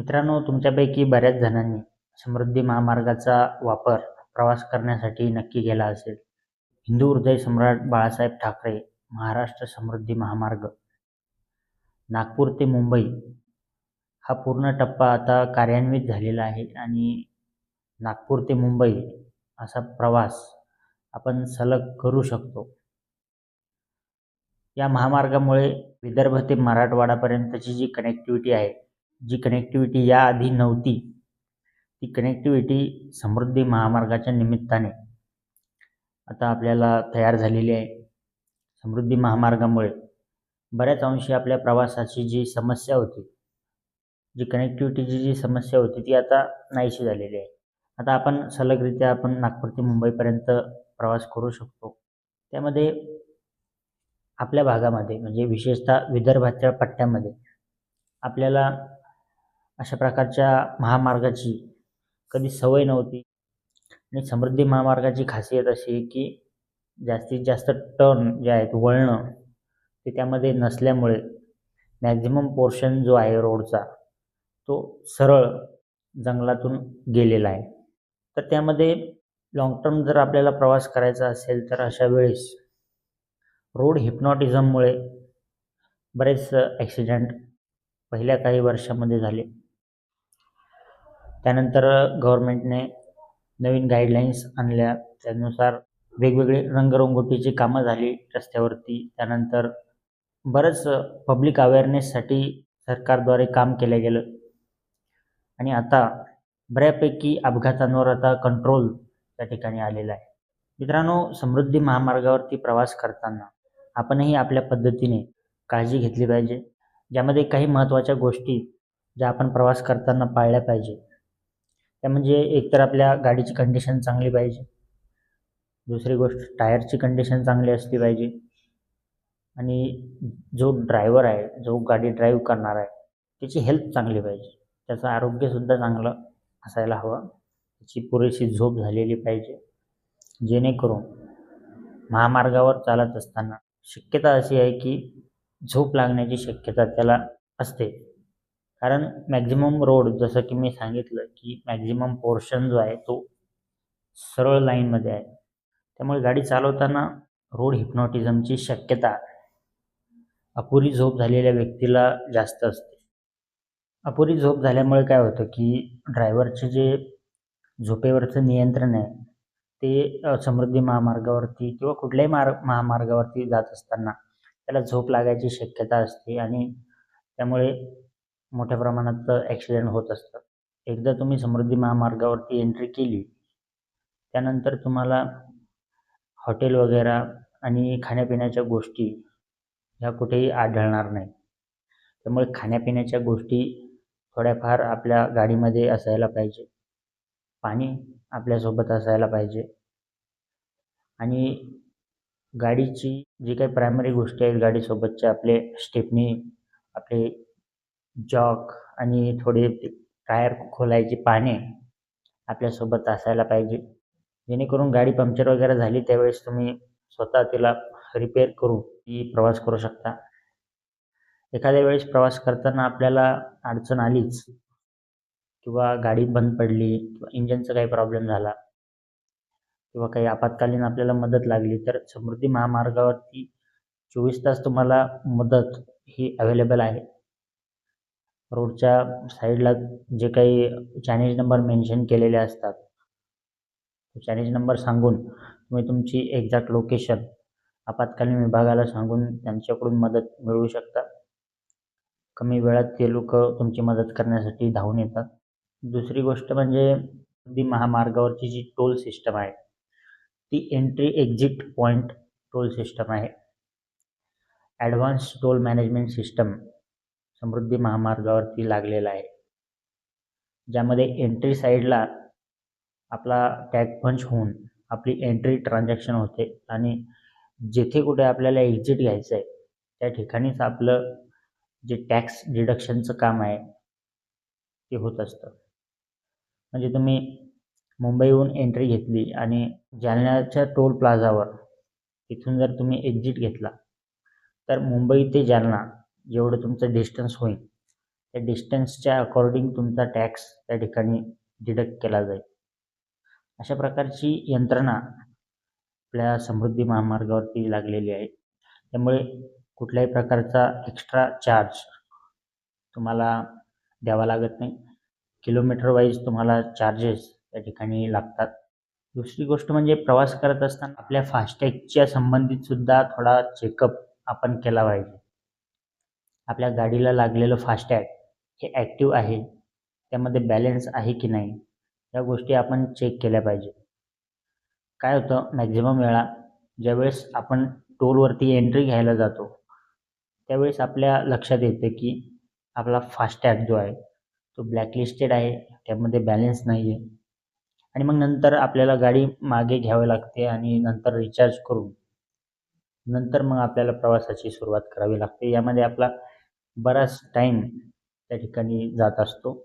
मित्रांनो तुमच्यापैकी बऱ्याच जणांनी समृद्धी महामार्गाचा वापर प्रवास करण्यासाठी नक्की केला असेल. हिंदू हृदय सम्राट बाळासाहेब ठाकरे महाराष्ट्र समृद्धी महामार्ग. नागपूर ते मुंबई हा पूर्ण टप्पा आता कार्यान्वित झालेला आहे आणि नागपूर ते मुंबई असा प्रवास आपण सलग करू शकतो. या महामार्गामुळे विदर्भ ते मराठवाडापर्यंतची जी कनेक्टिव्हिटी आहे जी कनेक्टिव्हिटी याआधी नव्हती ती कनेक्टिव्हिटी समृद्धी महामार्गाच्या निमित्ताने आता आपल्याला तयार झालेली आहे. समृद्धी महामार्गामुळे बऱ्याच अंशी आपल्या प्रवासाची जी समस्या होती जी कनेक्टिव्हिटीची जी समस्या होती ती आता नाहीशी झालेली आहे. आता आपण सलगरित्या आपण नागपूर ते मुंबईपर्यंत प्रवास करू शकतो. त्यामध्ये आपल्या भागामध्ये म्हणजे विशेषतः विदर्भाच्या पट्ट्यामध्ये आपल्याला अशा प्रकारच्या महामार्गाची कधी सवय नव्हती. आणि समृद्धी महामार्गाची खासियत अशी आहे की जास्तीत जास्त टर्न जे आहेत वळणं ते त्यामध्ये नसल्यामुळे मॅक्झिमम पोर्शन जो आहे रोडचा तो सरळ जंगलातून गेलेला आहे. तर त्यामध्ये लाँग टर्म जर आपल्याला प्रवास करायचा असेल तर अशा वेळेस रोड हिप्नॉटिझममुळे बरेच ॲक्सिडेंट पहिल्या काही वर्षामध्ये झाले. त्यानंतर गव्हर्मेंटने नवीन गाईडलाईन्स आणल्या. त्यानुसार वेगवेगळे रंगरंगोटीची कामं झाली रस्त्यावरती. त्यानंतर बरंच पब्लिक अवेअरनेससाठी सरकारद्वारे काम केलं गेलं. आणि आता बऱ्यापैकी अपघातांवर आता कंट्रोल त्या ठिकाणी आलेला आहे. मित्रांनो समृद्धी महामार्गावरती प्रवास करताना आपणही आपल्या पद्धतीने काळजी घेतली पाहिजे. ज्यामध्ये काही महत्त्वाच्या गोष्टी ज्या आपण प्रवास करताना पाळल्या पाहिजे. त्या म्हणजे एकतर आपल्या गाडीची कंडिशन चांगली पाहिजे. दुसरी गोष्ट टायरची कंडिशन चांगली असली पाहिजे. आणि जो ड्रायव्हर आहे जो गाडी ड्राईव्ह करणार आहे त्याची हेल्थ चांगली पाहिजे. त्याचं आरोग्यसुद्धा चांगलं असायला हवं. त्याची पुरेशी झोप झालेली पाहिजे. जेणेकरून महामार्गावर चालत असताना शक्यता अशी आहे की झोप लागण्याची शक्यता त्याला असते. कारण मॅक्झिमम रोड जसं की मी सांगितलं की मॅक्झिमम पोर्शन जो आहे तो सरळ लाईनमध्ये आहे. त्यामुळे गाडी चालवताना रोड हिप्नॉटिझमची शक्यता अपुरी झोप झालेल्या व्यक्तीला जास्त असते. अपुरी झोप झाल्यामुळे काय होतं की ड्रायव्हरचे जे झोपेवरचं नियंत्रण आहे ते समृद्धी महामार्गावरती किंवा कुठल्याही मार्ग महामार्गावरती जात असताना त्याला झोप लागायची शक्यता असते आणि त्यामुळे मोठ्या प्रमाणात ॲक्सिडेंट होत असतात एकदा तुम्ही समृद्धी महामार्गावरती एंट्री केली त्यानंतर तुम्हाला हॉटेल वगैरे आणि खाण्यापिण्याच्या गोष्टी ह्या कुठेही आढळणार नाही. त्यामुळे खाण्यापिण्याच्या गोष्टी थोड्याफार आपल्या गाडीमध्ये असायला पाहिजे. पाणी आपल्यासोबत असायला पाहिजे. आणि गाडीची जी काही प्रायमरी गोष्टी आहेत गाडीसोबतच्या आपले स्टेपनी आपले जॉक आणि थोडे टायर खोलायची पाने आपल्यासोबत असायला पाहिजे. जेणेकरून गाडी पंक्चर वगैरे झाली त्यावेळेस तुम्ही स्वतः तिला रिपेअर करून ती प्रवास करू शकता. एखाद्या वेळेस प्रवास करताना आपल्याला अडचण आलीच किंवा गाडी बंद पडली किंवा इंजनचा काही प्रॉब्लेम झाला किंवा काही आपत्कालीन आपल्याला मदत लागली तर समृद्धी महामार्गावरती चोवीस तास तुम्हाला मदत ही अवेलेबल आहे. रोडच्या साईडला जे काही चायनीज नंबर मेन्शन केलेले असतात. चायनीज नंबर सांगून तुम्ही तुमची एक्झॅक्ट लोकेशन आपत्कालीन विभागाला सांगून त्यांच्याकडून मदत मिळवू शकता. कमी वेळात ते लोक तुमची मदत करण्यासाठी धावून येतात. दुसरी गोष्ट म्हणजे अगदी महामार्गावरची जी टोल सिस्टम आहे ती entry exit point toll system आहे. Advance toll management system Samruddhi महामार्गावरती लागलेला आहे. ज्यामध्ये एंट्री साईडला आपला टॅग पंच होऊन आपली एंट्री ट्रान्झॅक्शन होते आणि जेथे कुठे आपल्याला एक्झिट घ्यायचं आहे त्या ठिकाणीच आपलं जे टॅक्स डिडक्शनचं काम आहे ते होत असतं. म्हणजे तुम्ही मुंबईहून एंट्री घेतली आणि जालन्याच्या टोल प्लाझावर तिथून जर तुम्ही एक्झिट घेतला तर मुंबई ते जालना जेवढं तुमचं डिस्टन्स होईल त्या डिस्टन्सच्या अकॉर्डिंग तुमचा टॅक्स त्या ठिकाणी डिडक्ट केला जाईल. अशा प्रकारची यंत्रणा आपल्या समृद्धी महामार्गावरती लागलेली आहे. त्यामुळे कुठल्याही प्रकारचा एक्स्ट्रा चार्ज तुम्हाला द्यावा लागत नाही. किलोमीटर वाईज तुम्हाला चार्जेस त्या ठिकाणी लागतात. दुसरी गोष्ट म्हणजे प्रवास करत असताना आपल्या फास्टॅगच्या संबंधित सुद्धा थोडा चेकअप आपण केला पाहिजे. आपल्या गाडीला लागलेलं फास्टॅग हे ॲक्टिव्ह आहे. त्यामध्ये बॅलेन्स आहे की नाही? या गोष्टी आपण चेक केल्या पाहिजे काय होतं? मॅक्झिमम वेळा ज्यावेळेस आपण टोलवरती एंट्री घ्यायला जातो त्यावेळेस आपल्या लक्षात येतं की आपला फास्टॅग जो आहे तो ब्लॅकलिस्टेड आहे. त्यामध्ये बॅलेन्स नाही आहे आणि मग नंतर आपल्याला गाडी मागे घ्यावी लागते आणि नंतर रिचार्ज करून नंतर मग आपल्याला प्रवासाची सुरुवात करावी लागते. यामध्ये आपला बराच टाईम त्या ठिकाणी जात असतो.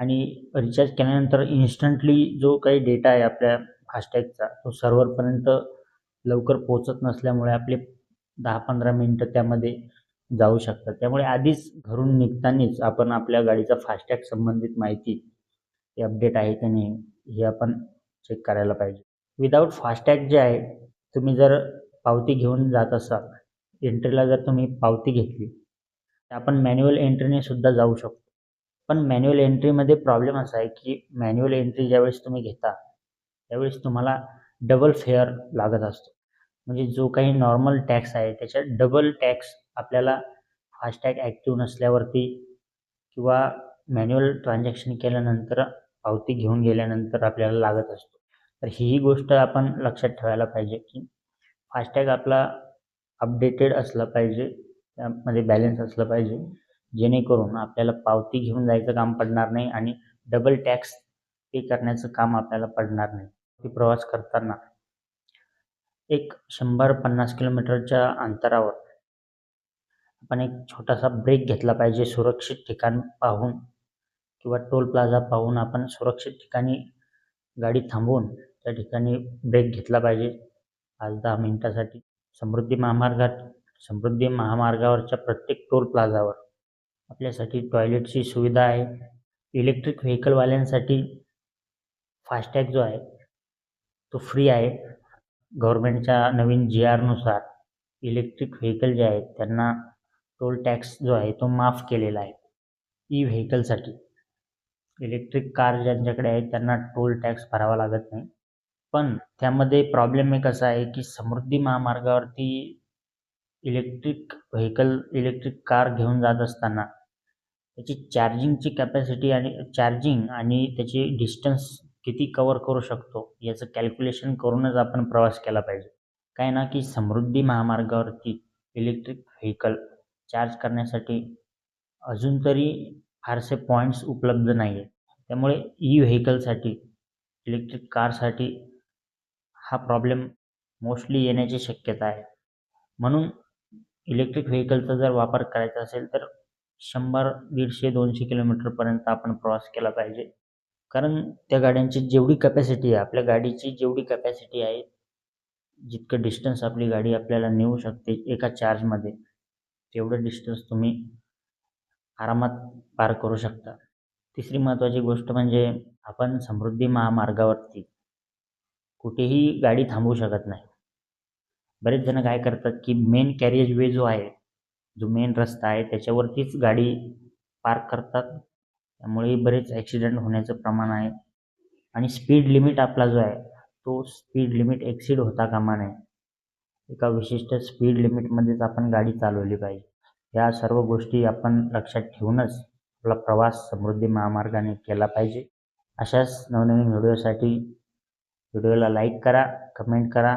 आणि रिचार्ज केल्यानंतर इन्स्टंटली जो काही डेटा आहे आपल्या फास्टॅगचा तो सर्व्हरपर्यंत लवकर पोचत नसल्यामुळे आपले दहा पंधरा मिनटं त्यामध्ये जाऊ शकतात. त्यामुळे आधीच घरून निघतानीच आपण आपल्या गाडीचा फास्टॅग संबंधित माहिती ते अपडेट आहे की नाही हे आपण चेक करायला पाहिजे. विदाऊट फास्टॅग जे आहे तुम्ही जर पावती घेऊन जात असाल एंट्रीला जर तुम्ही पावती घेतली आपण मॅन्युअल एंट्रीने सुद्धा जाऊ शकतो. पण मॅन्युअल एंट्रीमध्ये प्रॉब्लेम असा आहे की मॅन्युअल एंट्री ज्यावेळेस तुम्ही घेता त्यावेळेस तुम्हाला डबल फेअर लागत असतो. म्हणजे जो काही नॉर्मल टॅक्स आहे त्याच्या डबल टॅक्स आपल्याला फास्टॅग ॲक्टिव्ह नसल्यावरती किंवा मॅन्युअल ट्रान्झॅक्शन केल्यानंतर पावती घेऊन गेल्यानंतर आपल्याला लागत असतो. तर ही गोष्ट आपण लक्षात ठेवायला पाहिजे की फास्टॅग आपला अपडेटेड असला पाहिजे. त्यामध्ये बॅलेन्स असलं पाहिजे. जेणेकरून आपल्याला पावती घेऊन जायचं काम पडणार नाही आणि डबल टॅक्स पे करण्याचं काम आपल्याला पडणार नाही. प्रवास करताना एक शंभर पन्नास किलोमीटरच्या अंतरावर आपण एक छोटासा ब्रेक घेतला पाहिजे सुरक्षित ठिकाण पाहून किंवा टोल प्लाझा पाहून आपण सुरक्षित ठिकाणी गाडी थांबवून त्या ठिकाणी ब्रेक घेतला पाहिजे. पाच दहा मिनटासाठी. समृद्धी महामार्गात समृद्धी महामार्गावरच्या प्रत्येक टोल प्लाझावर. आपल्यासाठी टॉयलेटची सुविधा आहे. इलेक्ट्रिक व्हेकलवाल्यांसाठी फास्टॅग जो आहे तो फ्री आहे. गव्हर्मेंटच्या नवीन जी आरनुसार इलेक्ट्रिक व्हेकल जे आहेत त्यांना टोल टॅक्स जो आहे तो माफ केलेला आहे. ई व्हेकलसाठी इलेक्ट्रिक कार ज्यांच्याकडे आहेत त्यांना टोल टॅक्स भरावा लागत नाही. पण त्यामध्ये प्रॉब्लेम एक असा आहे की समृद्धी महामार्गावरती इलेक्ट्रिक व्हेकल इलेक्ट्रिक कार घेऊन जात असताना त्याची चार्जिंगची कॅपॅसिटी आणि चार्जिंग आणि त्याची डिस्टन्स किती कवर करू शकतो याचं कॅल्क्युलेशन करूनच आपण प्रवास केला पाहिजे. काय ना की समृद्धी महामार्गावरती इलेक्ट्रिक व्हेकल चार्ज करण्यासाठी अजून तरी फारसे पॉईंट्स उपलब्ध नाही आहेत त्यामुळे ई व्हेकलसाठी इलेक्ट्रिक कारसाठी हा प्रॉब्लेम मोस्टली येण्याची शक्यता आहे. म्हणून इलेक्ट्रिक व्हेकलचा जर वापर करायचा असेल तर शंभर दीडशे दोनशे किलोमीटरपर्यंत आपण प्रवास केला पाहिजे. कारण त्या गाड्यांची जेवढी कॅपॅसिटी आहे आपल्या गाडीची जेवढी कॅपॅसिटी आहे जितकं डिस्टन्स आपली गाडी आपल्याला नेऊ शकते एका चार्जमध्ये तेवढं डिस्टन्स तुम्ही आरामात पार करू शकता. तिसरी महत्त्वाची गोष्ट म्हणजे आपण समृद्धी महामार्गावरती कुठेही गाडी थांबवू शकत नाही. बरेच जण काय करतात की मेन कॅरियज वे जो आहे जो मेन रस्ता आहे त्याच्यावरतीच गाडी पार्क करतात. त्यामुळे बरेच ॲक्सिडेंट होण्याचं प्रमाण आहे. आणि स्पीड लिमिट आपला जो आहे तो स्पीड लिमिट एक्सीड होता कामा नये एका विशिष्ट स्पीड लिमिटमध्येच आपण गाडी चालवली पाहिजे. या सर्व गोष्टी आपण लक्षात ठेवूनच आपला प्रवास समृद्धी महामार्गाने केला पाहिजे. अशाच नवनवीन व्हिडिओसाठी व्हिडिओला लाईक करा कमेंट करा.